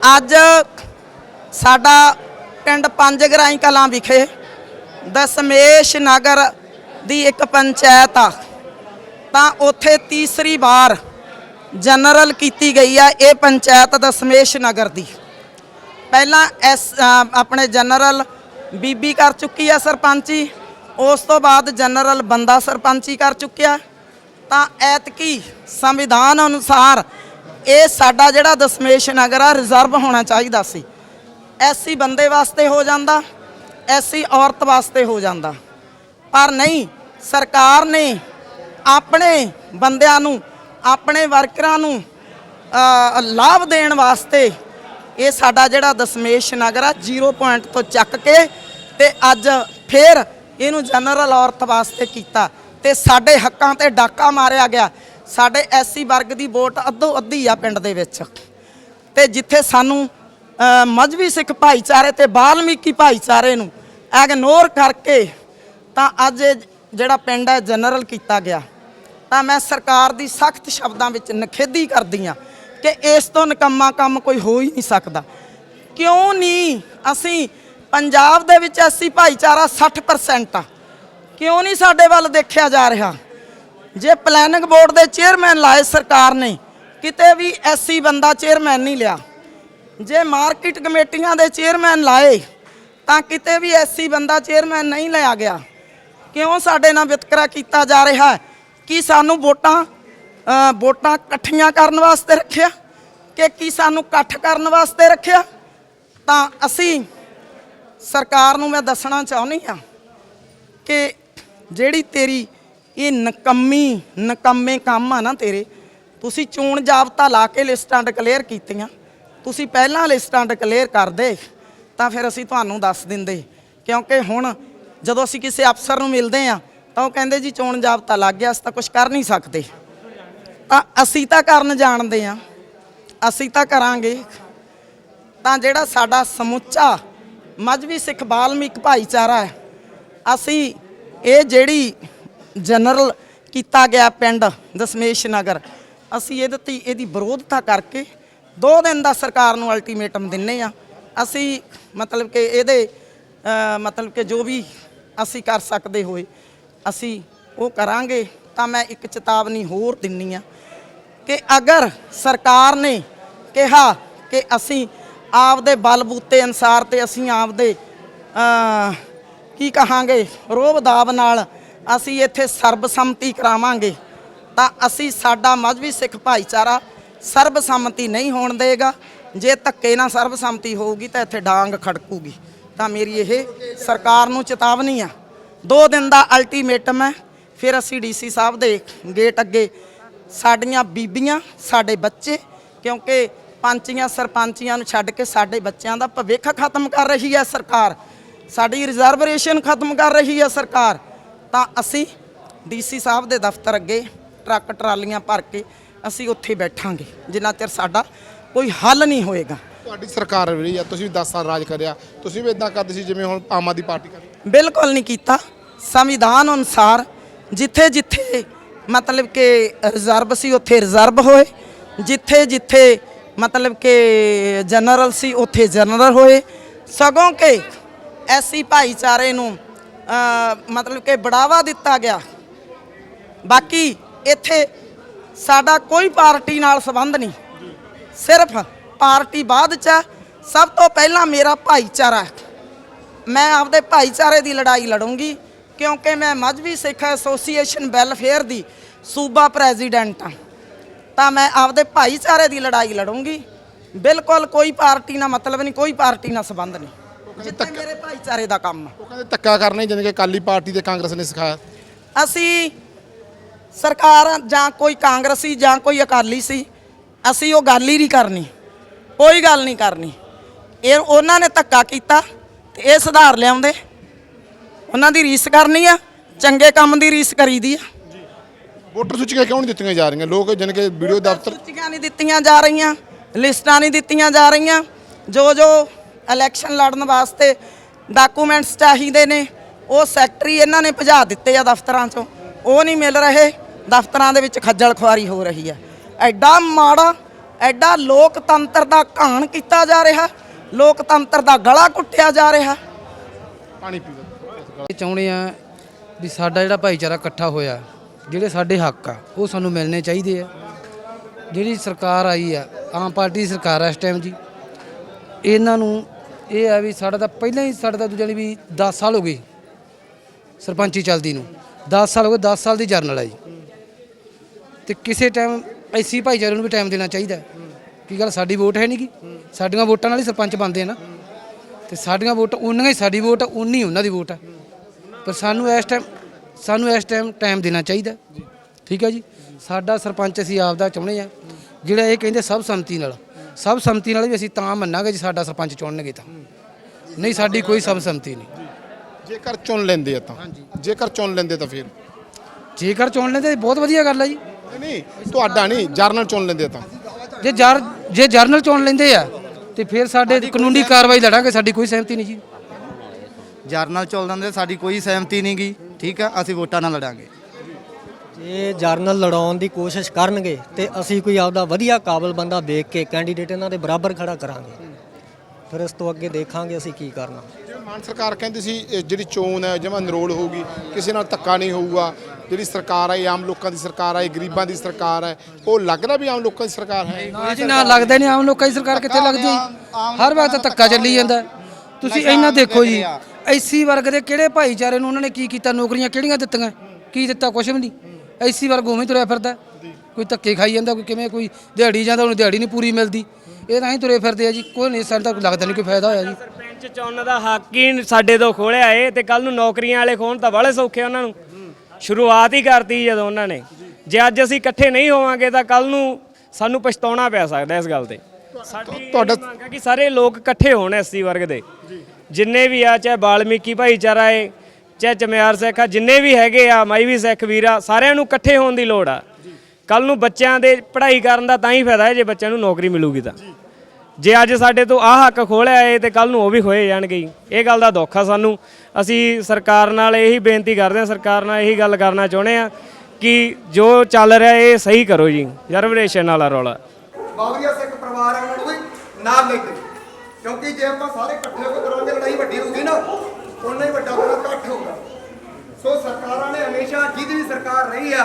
ਅੱਜ ਸਾਡਾ ਪਿੰਡ ਪੰਜ ਗਰਾਈ ਕਲਾਂ ਵਿਖੇ ਦਸਮੇਸ਼ ਨਗਰ ਦੀ ਇੱਕ ਪੰਚਾਇਤ ਆ। ਤਾਂ ਉੱਥੇ ਤੀਸਰੀ ਵਾਰ ਜਨਰਲ ਕੀਤੀ ਗਈ ਆ ਇਹ ਪੰਚਾਇਤ ਦਸਮੇਸ਼ ਨਗਰ ਦੀ। ਪਹਿਲਾਂ ਐਸ ਆਪਣੇ ਜਨਰਲ ਬੀਬੀ ਕਰ ਚੁੱਕੀ ਆ ਸਰਪੰਚੀ, ਉਸ ਤੋਂ ਬਾਅਦ ਜਨਰਲ ਬੰਦਾ ਸਰਪੰਚੀ ਕਰ ਚੁੱਕਿਆ। ਤਾਂ ਐਤਕੀ ਸੰਵਿਧਾਨ ਅਨੁਸਾਰ ਇਹ ਸਾਡਾ ਜਿਹੜਾ ਦਸਮੇਸ਼ ਨਗਰ ਆ ਰਿਜ਼ਰਵ ਹੋਣਾ ਚਾਹੀਦਾ ਸੀ। ਐਸੀ ਬੰਦੇ ਵਾਸਤੇ ਹੋ ਜਾਂਦਾ, ਐਸੀ ਔਰਤ ਵਾਸਤੇ ਹੋ ਜਾਂਦਾ। ਪਰ ਨਹੀਂ, ਸਰਕਾਰ ਨੇ ਆਪਣੇ ਬੰਦਿਆਂ ਨੂੰ, ਆਪਣੇ ਵਰਕਰਾਂ ਨੂੰ ਲਾਭ ਦੇਣ ਵਾਸਤੇ ਇਹ ਸਾਡਾ ਜਿਹੜਾ ਦਸਮੇਸ਼ ਨਗਰ ਆ 0 ਪੁਆਇੰਟ ਤੋਂ ਚੱਕ ਕੇ ਤੇ ਅੱਜ ਫੇਰ ਇਹਨੂੰ ਜਨਰਲ ਔਰਤ ਵਾਸਤੇ ਕੀਤਾ। ਤੇ ਸਾਡੇ ਹੱਕਾਂ ਤੇ ਡਾਕਾ ਮਾਰਿਆ ਗਿਆ। ਸਾਡੇ ਐਸੀ ਵਰਗ ਦੀ ਵੋਟ ਅੱਧੋ ਅੱਧੀ ਆ ਪਿੰਡ ਦੇ ਵਿੱਚ। ਤੇ ਜਿੱਥੇ ਸਾਨੂੰ ਅ, ਸਿੱਖ ਭਾਈਚਾਰੇ ਤੇ ਬਾਲਮੀਕੀ ਭਾਈਚਾਰੇ ਨੂੰ ਇਗਨੋਰ ਕਰਕੇ ਤਾਂ ਅੱਜ ਜਿਹੜਾ ਪਿੰਡ ਹੈ ਜਨਰਲ ਕੀਤਾ ਗਿਆ। ਤਾਂ ਮੈਂ ਸਰਕਾਰ ਦੀ ਸਖਤ ਸ਼ਬਦਾਂ ਵਿੱਚ ਨਿਖੇਧੀ ਕਰਦੀ ਆ ਕਿ ਇਸ ਤੋਂ ਨਿਕੰਮਾ ਕੰਮ ਕੋਈ ਹੋ ਹੀ ਨਹੀਂ ਸਕਦਾ। ਕਿਉਂ ਨਹੀਂ ਅਸੀਂ ਪੰਜਾਬ ਦੇ ਵਿੱਚ ਐਸੀ ਭਾਈਚਾਰਾ 60% ਆ। ਕਿਉਂ ਨਹੀਂ ਸਾਡੇ ਵੱਲ ਦੇਖਿਆ ਜਾ ਰਿਹਾ? ਜੇ ਪਲੈਨਿੰਗ ਬੋਰਡ ਦੇ ਚੇਅਰਮੈਨ ਲਾਏ ਸਰਕਾਰ ਨੇ, ਕਿਤੇ ਵੀ ਐਸੀ ਬੰਦਾ ਚੇਅਰਮੈਨ ਨਹੀਂ ਲਿਆ। ਜੇ ਮਾਰਕੀਟ ਕਮੇਟੀਆਂ ਦੇ ਚੇਅਰਮੈਨ ਲਾਏ, ਤਾਂ ਕਿਤੇ ਵੀ ਐਸੀ ਬੰਦਾ ਚੇਅਰਮੈਨ ਨਹੀਂ ਲਿਆ ਗਿਆ। ਕਿਉਂ ਸਾਡੇ ਨਾਲ ਵਿਤਕਰਾ ਕੀਤਾ ਜਾ ਰਿਹਾ ਹੈ? ਕੀ ਸਾਨੂੰ ਵੋਟਾਂ ਵੋਟਾਂ ਇਕੱਠੀਆਂ ਕਰਨ ਵਾਸਤੇ ਰੱਖਿਆ? ਕਿ ਕੀ ਸਾਨੂੰ ਇਕੱਠ ਕਰਨ ਵਾਸਤੇ ਰੱਖਿਆ? ਤਾਂ ਅਸੀਂ ਸਰਕਾਰ ਨੂੰ ਮੈਂ ਦੱਸਣਾ ਚਾਹੁੰਦੀ ਆ ਕਿ ਜਿਹੜੀ ਤੇਰੀ ਇਹ ਨਕੰਮੀ, ਨਕੰਮੇ ਕੰਮ ਆ ਨਾ ਤੇਰੇ। ਤੁਸੀਂ ਚੋਣ ਜਾਬਤਾ ਲਾ ਕੇ ਲਿਸਟਾਂ ਡਿਕਲੇਅਰ ਕੀਤੀਆਂ। ਤੁਸੀਂ ਪਹਿਲਾਂ ਲਿਸਟਾਂ ਡਿਕਲੇਅਰ ਕਰਦੇ, ਤਾਂ ਫਿਰ ਅਸੀਂ ਤੁਹਾਨੂੰ ਦੱਸ ਦਿੰਦੇ। ਕਿਉਂਕਿ ਹੁਣ ਜਦੋਂ ਅਸੀਂ ਕਿਸੇ ਅਫਸਰ ਨੂੰ ਮਿਲਦੇ ਆ, ਤਾਂ ਉਹ ਕਹਿੰਦੇ ਜੀ ਚੋਣ ਜਾਬਤਾ ਲੱਗ ਗਿਆ, ਅਸੀਂ ਤਾਂ ਕੁਝ ਕਰ ਨਹੀਂ ਸਕਦੇ। ਤਾਂ ਅਸੀਂ ਤਾਂ ਕਰਨ ਜਾਣਦੇ ਆ। ਅਸੀਂ ਤਾਂ ਕਰਾਂਗੇ। ਤਾਂ ਜਿਹੜਾ ਸਾਡਾ ਸਮੁੱਚਾ ਮਜਬੀ ਸਿੱਖ ਬਾਲਮਿਕ ਭਾਈਚਾਰਾ ਹੈ। ਅਸੀਂ ਇਹ ਜਿਹੜੀ ਜਨਰਲ ਕੀਤਾ ਗਿਆ ਪਿੰਡ ਦਸਮੇਸ਼ ਨਗਰ। ਅਸੀਂ ਇਹਦੇ ਤੇ ਇਹਦੀ ਵਿਰੋਧਤਾ ਕਰਕੇ 2 ਦਿਨ ਦਾ ਸਰਕਾਰ ਨੂੰ ਅਲਟੀਮੇਟਮ ਦਿੰਨੇ ਆ। ਅਸੀਂ ਮਤਲਬ ਕਿ ਇਹਦੇ ਮਤਲਬ ਕਿ ਜੋ ਵੀ ਅਸੀਂ ਕਰ ਸਕਦੇ ਹੋਏ, ਅਸੀਂ ਉਹ ਕਰਾਂਗੇ ਤਾਂ ਮੈਂ ਇੱਕ ਚੇਤਾਵਨੀ ਹੋਰ ਦਿੰਨੀ ਆ ਕਿ ਅਗਰ ਸਰਕਾਰ ਨੇ ਕਿਹਾ ਕਿ ਅਸੀਂ ਆਪਦੇ ਬਲਬੂਤੇ ਅਨਸਾਰ ਤੇ ਅਸੀਂ ਆਪਦੇ ਕੀ ਕਹਾਂਗੇ ਰੋਬ ਦਾਬ ਨਾਲ ਅਸੀਂ ਇੱਥੇ ਸਰਬਸੰਮਤੀ ਕਰਾਵਾਂਗੇ, ਤਾਂ ਅਸੀਂ ਸਾਡਾ ਮਜਬੀ ਸਿੱਖ ਭਾਈਚਾਰਾ ਸਰਬਸੰਮਤੀ ਨਹੀਂ ਹੋਣ ਦੇਗਾ। ਜੇ ਧੱਕੇ ਨਾਲ ਸਰਬਸੰਮਤੀ ਹੋਊਗੀ ਤਾਂ ਇੱਥੇ ਡਾਂਗ ਖੜਕੂਗੀ। ਤਾਂ ਮੇਰੀ ਇਹ ਸਰਕਾਰ ਨੂੰ ਚੇਤਾਵਨੀ ਆ। ਦੋ ਦਿਨ ਦਾ ਅਲਟੀਮੇਟਮ ਹੈ, ਫਿਰ ਅਸੀਂ ਡੀਸੀ ਸਾਹਿਬ ਦੇ ਗੇਟ ਅੱਗੇ ਸਾਡੀਆਂ ਬੀਬੀਆਂ, ਸਾਡੇ ਬੱਚੇ, ਕਿਉਂਕਿ ਪੰਚੀਆਂ, ਸਰਪੰਚੀਆਂ ਨੂੰ ਛੱਡ ਕੇ ਸਾਡੇ ਬੱਚਿਆਂ ਦਾ ਭਵਿੱਖ ਖਤਮ ਕਰ ਰਹੀ ਹੈ ਸਰਕਾਰ। ਸਾਡੀ ਰਿਜ਼ਰਵੇਸ਼ਨ ਖਤਮ ਕਰ ਰਹੀ ਹੈ ਸਰਕਾਰ। ਤਾਂ ਅਸੀਂ ਡੀਸੀ ਸਾਹਿਬ ਦੇ ਦਫ਼ਤਰ ਅੱਗੇ ਟਰੱਕ ਟਰਾਲੀਆਂ ਭਰ ਕੇ ਅਸੀਂ ਉੱਥੇ ਬੈਠਾਂਗੇ। ਜਿੰਨਾ ਚਿਰ ਸਾਡਾ ਕੋਈ ਹੱਲ ਨਹੀਂ ਹੋਏਗਾ। ਤੁਹਾਡੀ ਸਰਕਾਰ ਰਹੀ ਆ ਤੁਸੀਂ ਵੀ 10 ਸਾਲ ਰਾਜ ਕਰਿਆ। ਤੁਸੀਂ ਵੀ ਇਦਾਂ ਕਰਦੇ ਸੀ ਜਿਵੇਂ ਹੁਣ ਆਮ ਆਦਮੀ ਪਾਰਟੀ ਕਰ। ਬਿਲਕੁਲ ਨਹੀਂ ਕੀਤਾ। ਸੰਵਿਧਾਨ ਅਨੁਸਾਰ ਜਿੱਥੇ ਜਿੱਥੇ ਮਤਲਬ ਕਿ ਰਿਜ਼ਰਵ ਸੀ ਉੱਥੇ ਰਿਜ਼ਰਵ ਹੋਏ। ਜਿੱਥੇ ਜਿੱਥੇ ਮਤਲਬ ਕਿ ਜਨਰਲ ਸੀ ਉੱਥੇ ਜਨਰਲ ਹੋਏ। ਸਗੋਂ ਕਿ ਐਸੀ ਭਾਈਚਾਰੇ ਨੂੰ ਮਤਲਬ ਕਿ ਬੜਾਵਾ ਦਿੱਤਾ ਗਿਆ। ਬਾਕੀ ਇੱਥੇ ਸਾਡਾ ਕੋਈ ਪਾਰਟੀ ਨਾਲ ਸੰਬੰਧ ਨਹੀਂ। ਸਿਰਫ ਪਾਰਟੀ ਬਾਅਦ ਚ ਹੈ। ਸਭ ਤੋਂ ਪਹਿਲਾਂ ਮੇਰਾ ਭਾਈਚਾਰਾ। ਮੈਂ ਆਪਦੇ ਭਾਈਚਾਰੇ ਦੀ ਲੜਾਈ ਲੜੂੰਗੀ, ਕਿਉਂਕਿ ਮੈਂ ਮਜਬੀ ਸਿੱਖ ਐਸੋਸੀਏਸ਼ਨ ਵੈਲਫੇਅਰ ਦੀ ਸੂਬਾ ਪ੍ਰੈਜ਼ੀਡੈਂਟ ਹਾਂ। ਤਾਂ ਮੈਂ ਆਪਦੇ ਭਾਈਚਾਰੇ ਦੀ ਲੜਾਈ ਲੜੂੰਗੀ। ਬਿਲਕੁਲ ਕੋਈ ਪਾਰਟੀ ਨਾਲ ਮਤਲਬ ਨਹੀਂ, ਕੋਈ ਪਾਰਟੀ ਨਾਲ ਸੰਬੰਧ ਨਹੀਂ। ਜਿੱਥੇ ਮੇਰੇ ਭਾਈਚਾਰੇ ਦਾ ਕੰਮ ਆ। ਉਹ ਕਹਿੰਦੇ ਧੱਕਾ ਕਰਨਾ ਹੀ ਜਾਣੀ ਕਿ ਅਕਾਲੀ ਪਾਰਟੀ ਤੇ ਕਾਂਗਰਸ ਨੇ ਸਿਖਾਇਆ। ਅਸੀਂ ਸਰਕਾਰ ਜਾਂ ਕੋਈ ਕਾਂਗਰਸੀ ਜਾਂ ਕੋਈ ਅਕਾਲੀ ਸੀ ਅਸੀਂ ਉਹ ਗੱਲ ਹੀ ਨਹੀਂ ਕਰਨੀ ਕੋਈ ਗੱਲ ਨਹੀਂ ਕਰਨੀ। ਇਹ ਉਹਨਾਂ ਨੇ ਧੱਕਾ ਕੀਤਾ ਤੇ ਇਹ ਸੁਧਾਰ ਲਿਆਉਂਦੇ। ਉਹਨਾਂ ਦੀ ਰੀਸ ਕਰਨੀ ਆ ਚੰਗੇ ਕੰਮ ਦੀ ਰੀਸ ਕਰੀਦੀ ਆ। ਵੋਟਰ ਸੂਚੀਆਂ ਕਿਉਂ ਨਹੀਂ ਦਿੱਤੀਆਂ ਜਾ ਰਹੀਆਂ? ਲੋਕ ਜਾਣੀ ਕਿ ਵੀਡੀਓ ਦਫ਼ਤਰ ਸੂਚੀਆਂ ਨਹੀਂ ਦਿੱਤੀਆਂ ਜਾ ਰਹੀਆਂ ਲਿਸਟਾਂ ਨਹੀਂ ਦਿੱਤੀਆਂ ਜਾ ਰਹੀਆਂ। ਜੋ ਜੋ ਇਲੈਕਸ਼ਨ ਲੜਨ ਵਾਸਤੇ ਡਾਕੂਮੈਂਟਸ ਚਾਹੀਦੇ ਨੇ ਉਹ ਸੈਕਟਰੀ ਇਹਨਾਂ ਨੇ ਭਜਾ ਦਿੱਤੇ ਆ ਦਫ਼ਤਰਾਂ 'ਚੋਂ। ਉਹ ਨਹੀਂ ਮਿਲ ਰਹੇ ਦਫ਼ਤਰਾਂ ਦੇ ਵਿੱਚ ਖੱਜਲ ਖੁਆਰੀ ਹੋ ਰਹੀ ਹੈ ਐਡਾ ਮਾੜਾ ਐਡਾ ਲੋਕਤੰਤਰ ਦਾ ਘਾਣ ਕੀਤਾ ਜਾ ਰਿਹਾ ਲੋਕਤੰਤਰ ਦਾ ਗਲਾ ਘੁੱਟਿਆ ਜਾ ਰਿਹਾ। ਪਾਣੀ ਪੀ ਲਓ। ਇਹ ਚਾਹੁੰਦੇ ਆ ਵੀ ਸਾਡਾ ਜਿਹੜਾ ਭਾਈਚਾਰਾ ਇਕੱਠਾ ਹੋਇਆ ਜਿਹੜੇ ਸਾਡੇ ਹੱਕ ਆ ਉਹ ਸਾਨੂੰ ਮਿਲਣੇ ਚਾਹੀਦੇ ਆ। ਜਿਹੜੀ ਸਰਕਾਰ ਆਈ ਆ ਆਮ ਪਾਰਟੀ ਦੀ ਸਰਕਾਰ ਆ ਇਸ ਟਾਈਮ ਜੀ। ਇਹਨਾਂ ਨੂੰ ਇਹ ਹੈ ਵੀ ਸਾਡਾ ਤਾਂ ਪਹਿਲਾਂ ਹੀ ਸਾਡਾ ਤਾਂ ਦੂਜਾ ਨਹੀਂ ਵੀ 10 ਸਾਲ ਹੋ ਗਏ ਸਰਪੰਚੀ ਚੱਲਦੀ ਨੂੰ। 10 ਸਾਲ ਹੋ ਗਏ 10 ਸਾਲ ਦੀ ਜਰਨਲ ਹੈ ਜੀ। ਤੇ ਕਿਸੇ ਟਾਈਮ ਐਸੀ ਭਾਈਚਾਰੇ ਨੂੰ ਵੀ ਟਾਈਮ ਦੇਣਾ ਚਾਹੀਦਾ ਕੀ ਗੱਲ, ਸਾਡੀ ਵੋਟ ਹੈ ਨਹੀਂ ਗੀ ਸਾਡੀਆਂ ਵੋਟਾਂ ਨਾਲ ਹੀ ਸਰਪੰਚ ਬਣਦੇ ਆ ਨਾ। ਤੇ ਸਾਡੀਆਂ ਵੋਟਾਂ, ਉਨੀਆਂ ਹੀ ਸਾਡੀ ਵੋਟ ਆ, ਉਨੀ ਉਹਨਾਂ ਦੀ ਵੋਟ ਆ। ਪਰ ਸਾਨੂੰ ਇਸ ਟਾਈਮ ਸਾਨੂੰ ਇਸ ਟਾਈਮ ਟਾਈਮ ਦੇਣਾ ਚਾਹੀਦਾ। ਠੀਕ ਹੈ ਜੀ? ਸਾਡਾ ਸਰਪੰਚ ਅਸੀਂ ਆਪ ਦਾ ਚਾਹੁੰਦੇ ਆ ਜਿਹੜਾ ਇਹ ਕਹਿੰਦੇ ਸਭ ਸੰਮਤੀ ਨਾਲ। ਸਭ ਸੰਮਤੀ ਨਾਲ ਵੀ ਅਸੀਂ ਤਾਂ ਮੰਨਾਂਗੇ ਜੇ ਸਾਡਾ ਸਰਪੰਚ ਚੁਣਨਗੇ ਤਾਂ। ਨਹੀਂ ਸਾਡੀ ਕੋਈ ਸਭ ਸੰਮਤੀ ਨਹੀਂ। ਜੇਕਰ ਚੁਣ ਲੈਂਦੇ ਆ ਤਾਂ। ਜੇਕਰ ਚੁਣ ਲੈਂਦੇ ਤਾਂ ਫਿਰ। ਜੇਕਰ ਚੁਣ ਲੈਂਦੇ ਬਹੁਤ ਵਧੀਆ ਗੱਲ ਆ ਜੀ। ਨਹੀਂ ਤੁਹਾਡਾ ਨਹੀਂ ਜਰਨਲ ਚੁਣ ਲੈਂਦੇ ਤਾਂ। ਜੇ ਜਰ ਜੇ ਜਰਨਲ ਚੁਣ ਲੈਂਦੇ ਆ ਤੇ ਫਿਰ ਸਾਡੇ ਕਾਨੂੰਨੀ ਕਾਰਵਾਈ ਲੜਾਂਗੇ ਸਾਡੀ ਕੋਈ ਸਹਿਮਤੀ ਨਹੀਂ ਜੀ। ਜਰਨਲ ਚੱਲਣ ਦੇ ਸਾਡੀ ਕੋਈ ਸਹਿਮਤੀ ਨਹੀਂ ਗੀ। ਠੀਕ ਆ ਅਸੀਂ ਵੋਟਾਂ ਨਾਲ ਲੜਾਂਗੇ। ਜੇ ਜਰਨਲ ਲੜਾਉਣ ਦੀ ਕੋਸ਼ਿਸ਼ ਕਰਨਗੇ ਤੇ ਅਸੀਂ ਕੋਈ ਆਪਦਾ ਵਧੀਆ ਕਾਬਲ ਬੰਦਾ ਦੇਖ ਕੇ ਕੈਂਡੀਡੇਟ ਇਹਨਾਂ ਦੇ ਬਰਾਬਰ ਖੜਾ ਕਰਾਂਗੇ। ਫਿਰ ਇਸ ਤੋਂ ਅੱਗੇ ਦੇਖਾਂਗੇ ਅਸੀਂ ਕੀ ਕਰਨਾ। ਮਾਨ ਸਰਕਾਰ ਕਹਿੰਦੀ ਸੀ ਇਹ ਜਿਹੜੀ ਚੋਣ ਹੈ ਜਮਾਂ ਨਿਰੋਲ ਹੋਊਗੀ ਕਿਸੇ ਨਾਲ ਧੱਕਾ ਨਹੀਂ ਹੋਊਗਾ। ਜਿਹੜੀ ਸਰਕਾਰ ਹੈ ਇਹ ਆਮ ਲੋਕਾਂ ਦੀ ਸਰਕਾਰ ਹੈ ਇਹ ਗਰੀਬਾਂ ਦੀ ਸਰਕਾਰ ਹੈ ਉਹ ਲੱਗਦਾ ਵੀ ਆਮ ਲੋਕਾਂ ਦੀ ਸਰਕਾਰ ਹੈ? ਨਾ ਜੀ ਨਾ ਲੱਗਦਾ ਨਹੀਂ ਆਮ ਲੋਕਾਂ ਦੀ ਸਰਕਾਰ ਕਿੱਥੇ ਲੱਗਦੀ? ਹਰ ਵਕਤ ਧੱਕਾ ਚੱਲੀ ਜਾਂਦਾ। ਤੁਸੀਂ ਇੰਨਾ ਦੇਖੋ ਜੀ ਐਸੀ ਵਰਗ ਦੇ ਕਿਹੜੇ ਭਾਈਚਾਰੇ ਨੂੰ ਉਹਨਾਂ ਨੇ ਕੀ ਕੀਤਾ? ਨੌਕਰੀਆਂ ਕਿਹੜੀਆਂ ਦਿੱਤੀਆਂ? ਕੀ ਦਿੱਤਾ? ਕੁਛ ਵੀ ਨਹੀਂ। ਐਸੀ ਵਰਗ ਉਵੇਂ ਤੁਰਿਆ ਫਿਰਦਾ। ਕੋਈ ਧੱਕੇ ਖਾਈ ਜਾਂਦਾ ਕੋਈ ਕਿਵੇਂ ਕੋਈ ਦਿਹਾੜੀ ਜਾਂਦਾ ਉਹਨੂੰ ਦਿਹਾੜੀ ਨਹੀਂ ਪੂਰੀ ਮਿਲਦੀ। ਇਹ ਤਾਂ ਹੀ ਤੁਰੇ ਫਿਰਦੇ ਆ ਜੀ ਕੋਈ ਨਹੀਂ ਸਾਨੂੰ ਤਾਂ ਲੱਗਦਾ ਨਹੀਂ ਕੋਈ ਫਾਇਦਾ ਹੋਇਆ ਜੀ। ਸਰਪੰਚ ਚੁਣਨ ਦਾ ਹੱਕ ਹੀ ਸਾਡੇ ਤੋਂ ਖੋਲਿਆ ਏ ਤੇ ਕੱਲ ਨੂੰ ਨੌਕਰੀਆਂ ਵਾਲੇ ਖੋਣ ਤਾਂ ਬਾਲੇ ਸੌਖੇ ਉਹਨਾਂ ਨੂੰ। ਸ਼ੁਰੂਆਤ ਹੀ ਕਰਤੀ ਜਦੋਂ ਉਹਨਾਂ ਨੇ। ਜੇ ਅੱਜ ਅਸੀਂ ਇਕੱਠੇ ਨਹੀਂ ਹੋਵਾਂਗੇ ਤਾਂ ਕੱਲ ਨੂੰ ਸਾਨੂੰ ਪਛਤਾਉਣਾ ਪੈ ਸਕਦਾ ਇਸ ਗੱਲ ਤੇ। ਸਾਡੀ ਤੁਹਾਡਾ- ਤੁਹਾਡਾ ਮੰਗ ਹੈ ਕਿ ਸਾਰੇ ਲੋਕ ਇਕੱਠੇ ਹੋਣ ਐਸਸੀ ਵਰਗ ਦੇ। ਜਿੰਨੇ ਵੀ ਆ ਚਾਹੇ ਬਾਲਮੀਕੀ ਭਾਈਚਾਰਾ ਏ ਚਾਹੇ ਚਮਿਆਰ ਸਿੱਖ ਆ, ਜਿੰਨੇ ਵੀ ਹੈਗੇ ਆ, ਮਾਈਵੀ ਸਿੱਖ ਵੀਰ ਆ, ਸਾਰਿਆਂ ਨੂੰ ਇਕੱਠੇ ਹੋਣ ਦੀ ਲੋੜ ਆ। ਕੱਲ ਨੂੰ ਬੱਚਿਆਂ ਦੇ ਪੜ੍ਹਾਈ ਕਰਨ ਦਾ ਤਾਂ ਹੀ ਫਾਇਦਾ ਹੈ, ਜੇ ਬੱਚਿਆਂ ਨੂੰ ਨੌਕਰੀ ਮਿਲੂਗੀ ਤਾਂ। ਜੇ ਅੱਜ ਸਾਡੇ ਤੋਂ ਆਹ ਹੱਕ ਖੋਲਿਆ ਏ, ਤੇ ਕੱਲ ਨੂੰ ਉਹ ਵੀ ਖੋਏ ਜਾਣਗੇ ਹੀ। ਇਹ ਗੱਲ ਦਾ ਦੁੱਖ ਆ ਸਾਨੂੰ। ਅਸੀਂ ਸਰਕਾਰ ਨਾਲ ਇਹੀ ਬੇਨਤੀ ਕਰਦੇ ਹਾਂ ਸਰਕਾਰ ਨਾਲ ਇਹੀ ਗੱਲ ਕਰਨਾ ਚਾਹੁੰਦੇ ਆ ਕਿ ਜੋ ਚੱਲ ਰਿਹਾ ਇਹ ਸਹੀ ਕਰੋ ਜੀ। ਰਿਜ਼ਰਵੇਸ਼ਨ ਵਾਲਾ ਰੌਲਾ। ਬਾਵਰੀਆ ਸਿੱਖ ਪਰਿਵਾਰ ਹੈ ਉਹਨਾਂ ਨੂੰ ਨਾਲ ਲੈ ਕੇ। ਕਿਉਂਕਿ ਜੇ ਆਪਾਂ ਸਾਰੇ ਇਕੱਠੇ ਹੋ ਕੇ ਕਰਾਂਗੇ, ਲੜਾਈ ਵੱਡੀ ਹੋਊਗੀ ਨਾ ਉਨਾ ਹੀ ਵੱਡਾ ਬੜਾ ਇਕੱਠ ਹੋਊਗਾ। ਸੋ ਸਰਕਾਰਾਂ ਨੇ ਹਮੇਸ਼ਾ ਜਿਹਦੀ ਵੀ ਸਰਕਾਰ ਰਹੀ ਆ,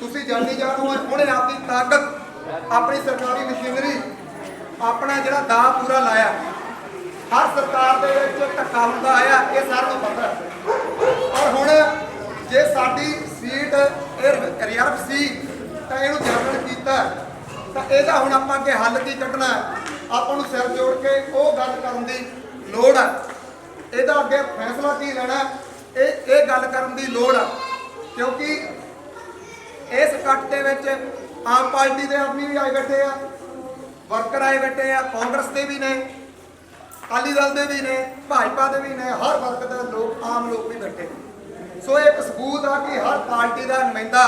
ਤੁਸੀਂ ਜਾਣੀ ਜਾਣੋ ਉਹਨੇ ਆਪਣੀ ਤਾਕਤ, ਆਪਣੀ ਸਰਕਾਰੀ ਮਸ਼ੀਨਰੀ, ਆਪਣਾ ਜਿਹੜਾ ਦਾ ਪੂਰਾ ਲਾਇਆ। ਹਰ ਸਰਕਾਰ ਦੇ ਵਿੱਚ ਧੱਕਾ ਹੁੰਦਾ ਆਇਆ, ਇਹ ਸਾਰਿਆਂ ਨੂੰ ਪਤਾ ਹੈ। ਔਰ ਹੁਣ ਜੇ ਸਾਡੀ ਸੀਟ, ਇਹ ਰਿਜ਼ਰਵ ਸੀ, ਤਾਂ ਇਹਨੂੰ ਜਨਰਲ ਕੀਤਾ ਤਾਂ ਇਹਦਾ ਹੁਣ ਆਪਾਂ ਅੱਗੇ ਹੱਲ ਕੀ ਕੱਢਣਾ ਆਪਾਂ ਨੂੰ ਸਿਰ ਜੋੜ ਕੇ ਉਹ ਗੱਲ ਕਰਨ ਦੀ ਲੋੜ ਹੈ। ਇਹਦਾ ਅੱਗੇ ਫੈਸਲਾ ਕੀ ਲੈਣਾ ਇਹ ਇਹ ਗੱਲ ਕਰਨ ਦੀ ਲੋੜ ਆ। ਕਿਉਂਕਿ ਇਸ ਕੱਟ ਦੇ ਵਿੱਚ ਆਮ ਪਾਰਟੀ ਦੇ ਆਦਮੀ ਵੀ ਆਏ ਬੈਠੇ ਆ, ਵਰਕਰ ਆਏ ਬੈਠੇ ਆ, ਕਾਂਗਰਸ ਦੇ ਵੀ ਨੇ, ਅਕਾਲੀ ਦਲ ਦੇ ਵੀ ਨੇ, ਭਾਜਪਾ ਦੇ ਵੀ ਨੇ, ਹਰ ਵਰਗ ਦੇ ਲੋਕ, ਆਮ ਲੋਕ ਵੀ ਬੈਠੇ। ਸੋ ਇਹ ਇੱਕ ਸਬੂਤ ਆ ਕਿ ਹਰ ਪਾਰਟੀ ਦਾ ਨੁਮਾਇੰਦਾ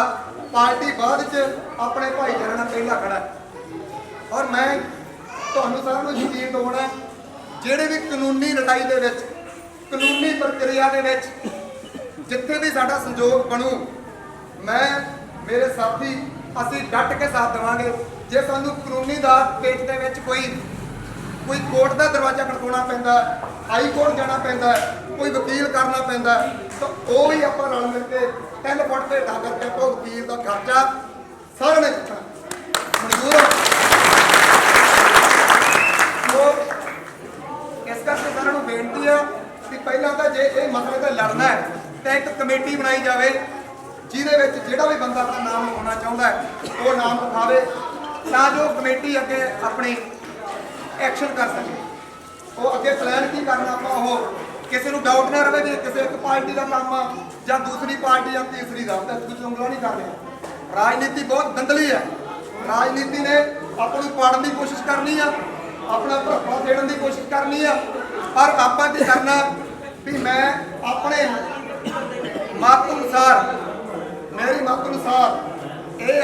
ਪਾਰਟੀ ਬਾਅਦ ਚ ਆਪਣੇ ਭਾਈਚਾਰੇ ਨਾਲ ਪਹਿਲਾਂ ਖੜਾ ਔਰ ਮੈਂ ਤੁਹਾਨੂੰ ਸਾਰਿਆਂ ਨੂੰ ਯਕੀਨ ਦਿਵਾਉਣਾ ਜਿਹੜੇ ਵੀ ਕਾਨੂੰਨੀ ਲੜਾਈ ਦੇ ਵਿੱਚ ਕਾਨੂੰਨੀ ਪ੍ਰਕਿਰਿਆ ਦੇ ਵਿੱਚ ਜਿੱਥੇ ਵੀ ਸਾਡਾ ਸੰਯੋਗ ਬਣੂ, ਮੈਂ, ਮੇਰੇ ਸਾਥੀ, ਅਸੀਂ ਡਟ ਕੇ ਸਾਥ ਦੇਵਾਂਗੇ। ਜੇ ਸਾਨੂੰ ਕਾਨੂੰਨੀ ਦਾ ਪੇਚ ਦੇ ਵਿੱਚ ਕੋਈ ਕੋਈ ਕੋਰਟ ਦਾ ਦਰਵਾਜ਼ਾ ਖੜਕਾਉਣਾ ਪੈਂਦਾ, ਹਾਈ ਕੋਰਟ ਜਾਣਾ ਪੈਂਦਾ, ਕੋਈ ਵਕੀਲ ਕਰਨਾ ਪੈਂਦਾ, ਤਾਂ ਉਹ ਵੀ ਆਪਾਂ ਰਲ ਮਿਲ ਕੇ ਤਿੰਨ ਫੁੱਟ ਤੇ ਢਾ ਕਰਕੇ ਆਪਾਂ ਵਕੀਲ ਦਾ ਖਰਚਾ ਸਾਰਿਆਂ ਨੇ ਚੁੱਕਣਾ ਮਨਜ਼ੂਰ ਹੋ ਸੋ ਇਸ ਕਰਕੇ ਸਾਰਿਆਂ ਨੂੰ ਬੇਨਤੀ ਹੈ ਕਿ ਪਹਿਲਾਂ ਤਾਂ ਜੇ ਇਹ ਮਸਲੇ ਤੇ ਲੜਨਾ ਹੈ ਤਾਂ ਇੱਕ ਕਮੇਟੀ ਬਣਾਈ ਜਾਵੇ, ਜਿਹਦੇ ਵਿੱਚ ਜਿਹੜਾ ਵੀ ਬੰਦਾ ਆਪਣਾ ਨਾਮ ਲਿਖਾਉਣਾ ਚਾਹੁੰਦਾ ਹੈ, ਉਹ ਨਾਮ ਲਿਖਾਵੇ ਤਾਂ ਜੋ ਕਮੇਟੀ ਅੱਗੇ ਆਪਣੀ ਐਕਸ਼ਨ ਕਰ ਸਕੇ। ਉਹ ਅੱਗੇ ਪਲਾਨ ਕੀ ਕਰਨਾ ਆਪਾਂ, ਉਹ ਕਿਸੇ ਨੂੰ ਡਾਊਟ ਨਾ ਰਵੇ ਵੀ ਕਿਸੇ ਇੱਕ ਪਾਰਟੀ ਦਾ ਕੰਮ ਆ, ਜਾਂ ਦੂਸਰੀ ਪਾਰਟੀ ਜਾਂ ਤੀਸਰੀ ਦਾ, ਤਾਂ ਕੁਝ ਉਂਗਲਾਂ ਨਹੀਂ ਕਰਦੇ ਰਾਜਨੀਤੀ ਬਹੁਤ ਗੰਦਲੀ ਹੈ। ਰਾਜਨੀਤੀ ਨੇ ਆਪਾਂ ਨੂੰ ਪਾੜਨ ਦੀ ਕੋਸ਼ਿਸ਼ ਕਰਨੀ ਆ, ਆਪਣਾ ਭਰਪਾ ਦੇਣ ਦੀ ਕੋਸ਼ਿਸ਼ ਕਰਨੀ ਆ, ਪਰ ਆਪਾਂ ਕੀ ਕਰਨਾ ਵੀ ਮੈਂ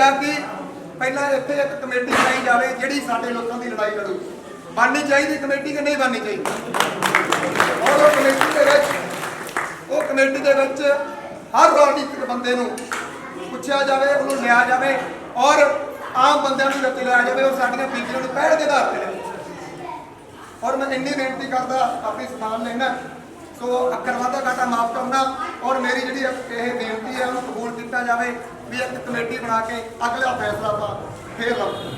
ਆ ਕਿ ਪਹਿਲਾਂ ਇੱਥੇ ਇੱਕ ਕਮੇਟੀ ਬਣਾਈ ਜਾਵੇ ਜਿਹੜੀ ਸਾਡੇ ਲੋਕਾਂ ਦੀ ਲੜਾਈ ਲੜੂ। ਬਣਨੀ ਚਾਹੀਦੀ ਕਮੇਟੀ ਕਿ ਨਹੀਂ ਬਣਨੀ ਚਾਹੀਦੀ? ਉਹ ਕਮੇਟੀ ਦੇ ਵਿੱਚ ਉਹ ਕਮੇਟੀ ਦੇ ਵਿੱਚ ਹਰ ਰਾਜਨੀਤਿਕ ਬੰਦੇ ਨੂੰ ਪੁੱਛਿਆ ਜਾਵੇ, ਉਹਨੂੰ ਲਿਆ ਜਾਵੇ ਔਰ ਆਮ ਬੰਦਿਆਂ ਨੂੰ ਰੱਤੇ ਲਿਆ ਜਾਵੇ ਔਰ ਸਾਡੀਆਂ ਬੀਜੀਆਂ ਨੂੰ ਪਹਿਲ ਦੇ ਆਧਾਰ ਤੇ ਔਰ ਮੈਂ ਇੰਨੀ ਬੇਨਤੀ ਕਰਦਾ, ਆਪਣੀ ਸਥਾਨ ਲੈਣਾ। ਸੋ ਅਕਰਵਾਂ ਦਾ ਘਾਟਾ ਮਾਫ ਕਰਨਾ ਔਰ ਮੇਰੀ ਜਿਹੜੀ ਇਹ ਬੇਨਤੀ ਹੈ, ਉਹਨੂੰ ਕਬੂਲ ਕੀਤਾ ਜਾਵੇ। ਵੀ ਇੱਕ ਕਮੇਟੀ ਬਣਾ ਕੇ ਅਗਲਾ ਫੈਸਲਾ ਆਪਾਂ ਫੇਰ ਲਵਾਂਗੇ।